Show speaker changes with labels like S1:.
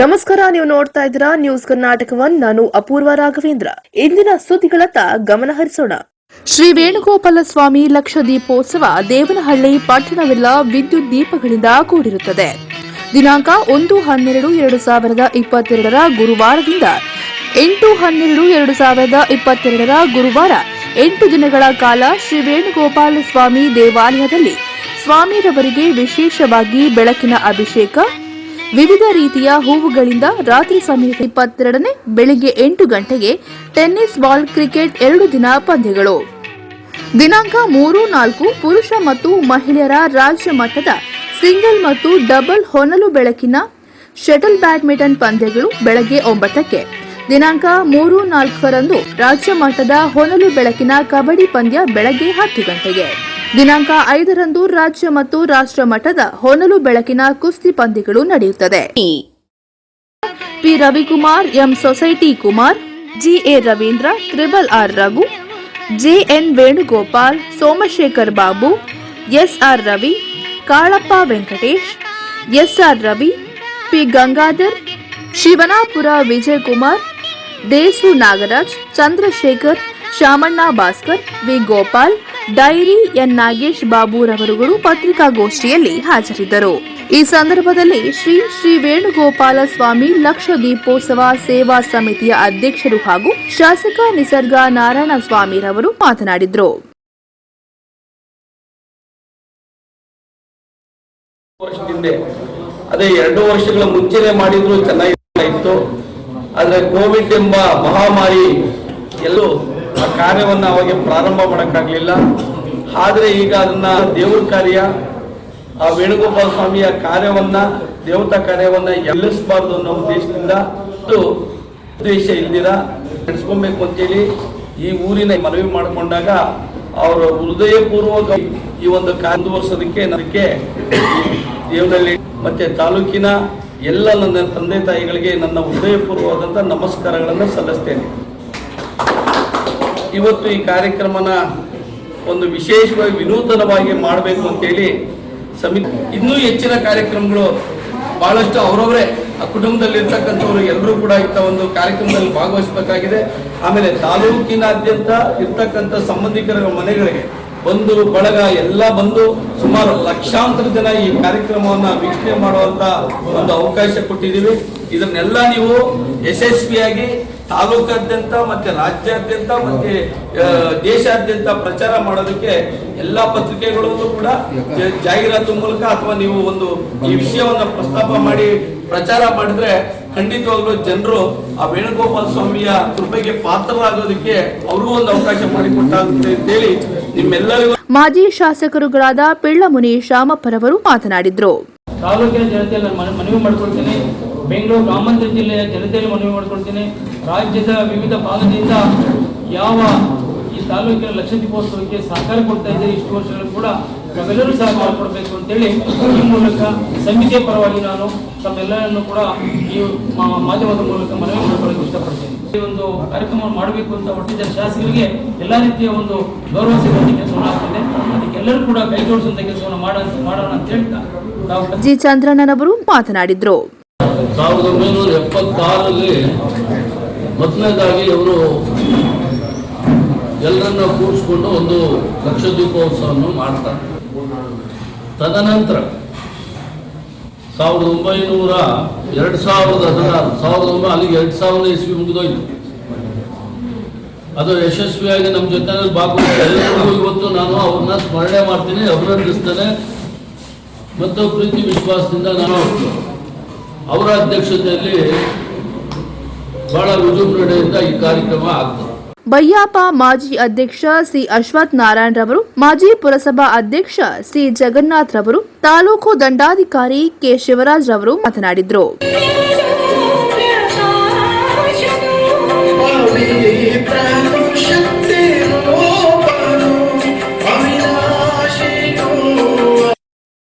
S1: ನಮಸ್ಕಾರ, ನೀವು ನೋಡ್ತಾ ಇದ್ದೀರಾ ನ್ಯೂಸ್ ಕರ್ನಾಟಕವನ್ನು ನಾನು ಅಪೂರ್ವ ರಾಘವೇಂದ್ರ. ಇಂದಿನ ಸುದ್ದಿಗಳತ್ತ ಗಮನ ಹರಿಸೋಣ. ಶ್ರೀ ವೇಣುಗೋಪಾಲ ಸ್ವಾಮಿ ಲಕ್ಷ ದೀಪೋತ್ಸವ ದೇವನಹಳ್ಳಿ, ಪಟ್ಟಣವೆಲ್ಲ ವಿದ್ಯುತ್ ದೀಪಗಳಿಂದ ಕೂಡಿರುತ್ತದೆ. ದಿನಾಂಕ ಒಂದು ಹನ್ನೆರಡು ಎರಡು ಸಾವಿರದ ಇಪ್ಪತ್ತೆರಡರ ಗುರುವಾರದಿಂದ ಎಂಟು ಹನ್ನೆರಡು ಎರಡು ಸಾವಿರದ ಇಪ್ಪತ್ತೆರಡರ ಗುರುವಾರ ಎಂಟು ದಿನಗಳ ಕಾಲ ಶ್ರೀ ವೇಣುಗೋಪಾಲ ಸ್ವಾಮಿ ದೇವಾಲಯದಲ್ಲಿ ಸ್ವಾಮಿರವರಿಗೆ ವಿಶೇಷವಾಗಿ ಬೆಳಕಿನ ಅಭಿಷೇಕ ವಿವಿಧ ರೀತಿಯ ಹೂವುಗಳಿಂದ ರಾತ್ರಿ ಸಮಯ ಇಪ್ಪತ್ತೆರಡನೇ ಬೆಳಿಗ್ಗೆ ಎಂಟು ಗಂಟೆಗೆ ಟೆನ್ನಿಸ್ ಬಾಲ್ ಕ್ರಿಕೆಟ್ ಎರಡು ದಿನ ಪಂದ್ಯಗಳು. ದಿನಾಂಕ ಮೂರು ನಾಲ್ಕು, ಪುರುಷ ಮತ್ತು ಮಹಿಳೆಯರ ರಾಜ್ಯ ಮಟ್ಟದ ಸಿಂಗಲ್ ಮತ್ತು ಡಬಲ್ ಹೊನಲು ಬೆಳಕಿನ ಶಟಲ್ ಬ್ಯಾಡ್ಮಿಂಟನ್ ಪಂದ್ಯಗಳು ಬೆಳಗ್ಗೆ ಒಂಬತ್ತಕ್ಕೆ. ದಿನಾಂಕ ಮೂರು ನಾಲ್ಕರಂದು ರಾಜ್ಯ ಮಟ್ಟದ ಹೊನಲು ಬೆಳಕಿನ ಕಬಡ್ಡಿ ಪಂದ್ಯ ಬೆಳಗ್ಗೆ ಹತ್ತು ಗಂಟೆಗೆ. ದಿನಾಂಕ ಐದರಂದು ರಾಜ್ಯ ಮತ್ತು ರಾಷ್ಟ್ರ ಮಟ್ಟದ ಹೊನಲು ಬೆಳಕಿನ ಕುಸ್ತಿ ಪಂದ್ಯಗಳು ನಡೆಯುತ್ತದೆ. P. Ravikumar, M. Society Kumar G A Ravindra, triple R. Raghu J N Venugopal, Somashekhar Babu S R Ravi, Kalappa Venkatesh S R Ravi, P. Gangadhar, Shivanapura Vijayakumar, Desu Nagaraj, Chandrashekhar Shamanna Bhaskar, V. Gopal dairy N. Nagesh ಬಾಬುರವರುಗಳು ಪತ್ರಿಕಾಗೋಷ್ಠಿಯಲ್ಲಿ ಹಾಜರಿದ್ದರು. ಈ ಸಂದರ್ಭದಲ್ಲಿ ಶ್ರೀ ಶ್ರೀ ವೇಣುಗೋಪಾಲ ಸ್ವಾಮಿ ಲಕ್ಷ ದೀಪೋತ್ಸವ ಸೇವಾ ಸಮಿತಿಯ ಅಧ್ಯಕ್ಷರು ಹಾಗೂ ಶಾಸಕ ನಿಸರ್ಗ ನಾರಾಯಣ ಸ್ವಾಮಿರವರು ಮಾತನಾಡಿದರು.
S2: ವರ್ಷದ ಹಿಂದೆ ಅದೇ ಎರಡು ವರ್ಷಗಳ ಮುಂಚೆನೆ ಮಾಡಿದ್ರು ಚೆನ್ನಾಗಿತ್ತು ಆದ್ರೆ ಕೋವಿಡ್ ಎಂಬ ಮಹಾಮಾರಿ ಎಲ್ಲೂ ಆ ಕಾರ್ಯವನ್ನ ಅವಾಗ ಪ್ರಾರಂಭ ಮಾಡೋಕ್ಕಾಗಲಿಲ್ಲ. ಆದರೆ ಈಗ ಅದನ್ನ ದೇವ್ರ ಕಾರ್ಯ, ಆ ವೇಣುಗೋಪಾಲ ಸ್ವಾಮಿಯ ಕಾರ್ಯವನ್ನ, ದೇವತಾ ಕಾರ್ಯವನ್ನ ಎಲ್ಲಿಸಬಾರ್ದು ಅನ್ನೋ ಉದ್ದೇಶದಿಂದ ಉದ್ದೇಶ ಇಲ್ದಿರ ನಡೆಸ್ಕೊಬೇಕು ಅಂತೇಳಿ ಈ ಊರಿನ ಮನವಿ ಮಾಡಿಕೊಂಡಾಗ ಅವರ ಹೃದಯಪೂರ್ವಕ ಈ ಒಂದು ಮುಂದುವರ್ಸೋದಕ್ಕೆ ನನಗೆ ದೇವರಲ್ಲಿ ಮತ್ತೆ ತಾಲೂಕಿನ ಎಲ್ಲ ನನ್ನ ತಂದೆ ತಾಯಿಗಳಿಗೆ ನನ್ನ ಹೃದಯಪೂರ್ವವಾದಂಥ ನಮಸ್ಕಾರಗಳನ್ನು ಸಲ್ಲಿಸ್ತೇನೆ. ಇವತ್ತು ಈ ಕಾರ್ಯಕ್ರಮನ ಒಂದು ವಿಶೇಷವಾಗಿ ವಿನೂತನವಾಗಿ ಮಾಡಬೇಕು ಅಂತೇಳಿ ಸಮಿತಿ ಇನ್ನೂ ಹೆಚ್ಚಿನ ಕಾರ್ಯಕ್ರಮಗಳು ಬಹಳಷ್ಟು ಅವರವರೇ, ಆ ಕುಟುಂಬದಲ್ಲಿರ್ತಕ್ಕಂಥವ್ರು ಎಲ್ಲರೂ ಕೂಡ ಇಂಥ ಒಂದು ಕಾರ್ಯಕ್ರಮದಲ್ಲಿ ಭಾಗವಹಿಸಬೇಕಾಗಿದೆ. ಆಮೇಲೆ ತಾಲೂಕಿನಾದ್ಯಂತ ಇರ್ತಕ್ಕಂಥ ಸಂಬಂಧಿಕರ ಮನೆಗಳಿಗೆ ಬಂಧು ಬಳಗ ಎಲ್ಲ ಬಂದು ಸುಮಾರು ಲಕ್ಷಾಂತರ ಜನ ಈ ಕಾರ್ಯಕ್ರಮವನ್ನ ವೀಕ್ಷಣೆ ಮಾಡುವಂತ ಒಂದು ಅವಕಾಶ ಕೊಟ್ಟಿದ್ದೀವಿ. ಇದನ್ನೆಲ್ಲ ನೀವು ಯಶಸ್ವಿಯಾಗಿ ತಾಲೂಕಾದ್ಯಂತ ಮತ್ತೆ ರಾಜ್ಯಾದ್ಯಂತ ಮತ್ತೆ ದೇಶಾದ್ಯಂತ ಪ್ರಚಾರ ಮಾಡೋದಕ್ಕೆ ಎಲ್ಲಾ ಪತ್ರಿಕೆಗಳಲ್ಲೂ ಕೂಡ ಜಾಹೀರಾತು ಮೂಲಕ ಅಥವಾ ನೀವು ಒಂದು ಈ ವಿಷಯವನ್ನ ಪ್ರಸ್ತಾಪ ಮಾಡಿ ಪ್ರಚಾರ ಮಾಡಿದ್ರೆ ಖಂಡಿತವಾಗ್ಲೂ ಜನರು ಆ ವೇಣುಗೋಪಾಲ ಸ್ವಾಮಿಯ ಕೃಪೆಗೆ ಪಾತ್ರರಾಗೋದಕ್ಕೆ ಅವ್ರಿಗೂ ಒಂದು ಅವಕಾಶ ಮಾಡಿಕೊಟ್ಟಾಗುತ್ತೆ ಅಂತೇಳಿ
S1: ಮಾಜಿ ಶಾಸಕರುಗಳಾದ ಪಿಳ್ಳಮುನಿ ಶಾಮಪ್ಪರವರು ಮಾತನಾಡಿದ್ರು.
S3: ತಾಲೂಕಿನ ಜನತೆಯಲ್ಲಿ ನಾನು ಮನ- ಮನವಿ ಮಾಡ್ಕೊಳ್ತೀನಿ. ಬೆಂಗಳೂರು ಗ್ರಾಮಾಂತರ ಜಿಲ್ಲೆಯ ಜನತೆಯಲ್ಲಿ ಮನವಿ ಮಾಡ್ಕೊಳ್ತೀನಿ. ರಾಜ್ಯದ ವಿವಿಧ ಭಾಗದಿಂದ ಯಾವ ಈ ತಾಲೂಕಿನ ಲಕ್ಷ ದೀಪೋತ್ಸವಕ್ಕೆ ಸಹಕಾರ ಕೊಡ್ತಾ ಇದ್ದಾರೆ ಇಷ್ಟು ವರ್ಷಗಳು ಕೂಡ ನಾವೆಲ್ಲರೂ ಸಹ ಮಾಡಿಕೊಡ್ಬೇಕು ಅಂತೇಳಿ ಈ ಮೂಲಕ ಸಮಿತಿಯ ಪರವಾಗಿ ನಾನು ತಮ್ಮೆಲ್ಲರನ್ನು ಕೂಡ ಈ ಮಾ- ಮಾಧ್ಯಮದ ಮೂಲಕ ಮನವಿ ಮಾಡಿಕೊಳ್ಳಲು ಇಷ್ಟಪಡ್ತೇನೆ. ಈ ಒಂದು ಕಾರ್ಯಕ್ರಮವನ್ನು ಮಾಡಬೇಕು ಅಂತ ಹೊಟ್ಟಿದ್ದ ಶಾಸಕರಿಗೆ ಎಲ್ಲಾ ರೀತಿಯ ಒಂದು ಗೌರವ ಸಿಗುವಂತ ಕೆಲಸವನ್ನು ಆಗ್ತದೆ. ಅದಕ್ಕೆಲ್ಲರೂ ಕೂಡ ಕೈ ಜೋಡಿಸುವಂತ ಕೆಲಸವನ್ನು ಮಾಡ ಮಾಡೋಣ ಅಂತ ಹೇಳ್ತಾ ಜಿ
S1: ಜಿ ಚಂದ್ರಣ್ಣನವರು ಮಾತನಾಡಿದ್ರು.
S4: ಸಾವಿರದ ಒಂಬೈನೂರ ಎಪ್ಪತ್ತಾರರಲ್ಲಿ ಮೊದಲನೇದಾಗಿ ಅವರು ಎಲ್ಲರನ್ನ ಕೂರಿಸ್ಕೊಂಡು ಒಂದು ಲಕ್ಷ ದೀಪೋತ್ಸವವನ್ನು ಮಾಡ್ತಾರೆ. ತದನಂತರ ಸಾವಿರದ ಒಂಬೈನೂರ ಎರಡು ಸಾವಿರದ ಹದಿನಾರು, ಸಾವಿರದ ಒಂಬೈ ಅಲ್ಲಿಗೆ ಎರಡು ಸಾವಿರದ ಇಸ್ವಿ ಮುಗಿದೋಯ್ತು. ಅದು ಯಶಸ್ವಿಯಾಗಿ ನಮ್ಮ ಜೊತೆನಲ್ಲಿ ಭಾಗವಹಿಸಿ ಎಲ್ಲರಿಗೂ ಇವತ್ತು ನಾನು ಅವ್ರನ್ನ ಸ್ಮರಣೆ ಮಾಡ್ತೀನಿ, ಅಭಿನಂದಿಸ್ತೇನೆ. ಮತ್ತು ಪ್ರೀತಿ ವಿಶ್ವಾಸದಿಂದ ನಾನು ಅವರ ಅಧ್ಯಕ್ಷತೆಯಲ್ಲಿ ಬಹಳ ವಿಜೃಂಭಣೆಯಿಂದ ಈ ಕಾರ್ಯಕ್ರಮ ಆಗ್ತದೆ.
S1: ಬಯ್ಯಾಪ ಮಾಜಿ ಅಧ್ಯಕ್ಷ ಸಿ ಅಶ್ವಥ್ ನಾರಾಯಣ್ ರವರು, ಮಾಜಿ ಪುರಸಭಾ ಅಧ್ಯಕ್ಷ ಸಿ ಜಗನ್ನಾಥ್ ರವರು, ತಾಲೂಕು ದಂಡಾಧಿಕಾರಿ ಕೆ ಶಿವರಾಜ್ ರವರು ಮಾತನಾಡಿದರು.